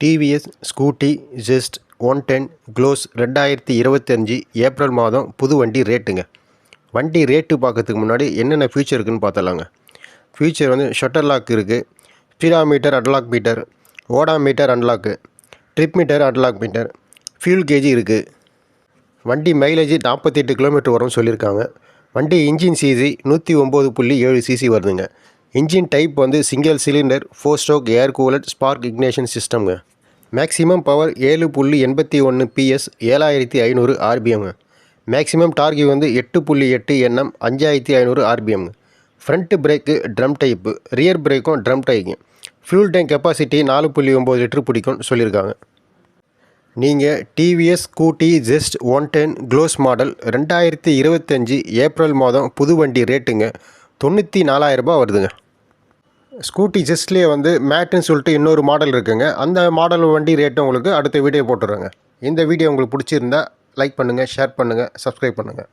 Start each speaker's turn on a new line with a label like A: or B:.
A: TVS Scooty Zest one ten close ரெண்டாயிரத்தி இருபத்தஞ்சி April மாதம் புது வண்டி ரேட்டுங்க வண்டி ரேட்டு பார்க்கறதுக்கு முன்னாடி என்னென்ன ஃபியூச்சர் இருக்குன்னு பார்த்தலாங்க ஃபியூச்சர் வந்து ஷட்டர் லாக் இருக்குது speedometer analog meter odometer analog trip meter analog meter fuel gauge இருக்குது வண்டி மைலேஜ் நாற்பத்தெட்டு கிலோமீட்டர் வரும்னு சொல்லியிருக்காங்க. வண்டி இன்ஜின் சிசி நூற்றி ஒம்பது புள்ளி ஏழு சிசி வருதுங்க. இன்ஜின் டைப் வந்து single cylinder four stroke air cooler spark ignition சிஸ்டம்ங்க maximum power ஏழு புள்ளி எண்பத்தி ஒன்று பிஎஸ் ஏழாயிரத்தி ஐநூறு ஆர்பிஎம்ங்க மேக்ஸிமம் டார்கி வந்து எட்டு புள்ளி எட்டு எண்ணம் அஞ்சாயிரத்தி ஐநூறு ஆர்பிஎம்ங்க front brake drum type rear பிரேக்கும் drum டைக்கு ஃபியூல் டேங்க் கெப்பாசிட்டி நாலு புள்ளி ஒம்பது லிட்டர் பிடிக்கும்னு சொல்லியிருக்காங்க. நீங்கள் TVS Scooty Zest one ten close model ரெண்டாயிரத்தி இருபத்தஞ்சி ஏப்ரல் மாதம் புது வண்டி ரேட்டுங்க தொண்ணூற்றி நாலாயிரரூபா வருதுங்க. ஸ்கூட்டி ஜஸ்ட்லேயே வந்து மேட்டுன்னு சொல்லிட்டு இன்னொரு மாடல் இருக்குங்க. அந்த மாடல் வண்டி ரேட்டு உங்களுக்கு அடுத்த வீடியோ போட்டுடுறேங்க இந்த வீடியோ உங்களுக்கு பிடிச்சிருந்தா லைக் பண்ணுங்கள் ஷேர் பண்ணுங்கள் சப்ஸ்கிரைப் பண்ணுங்கள்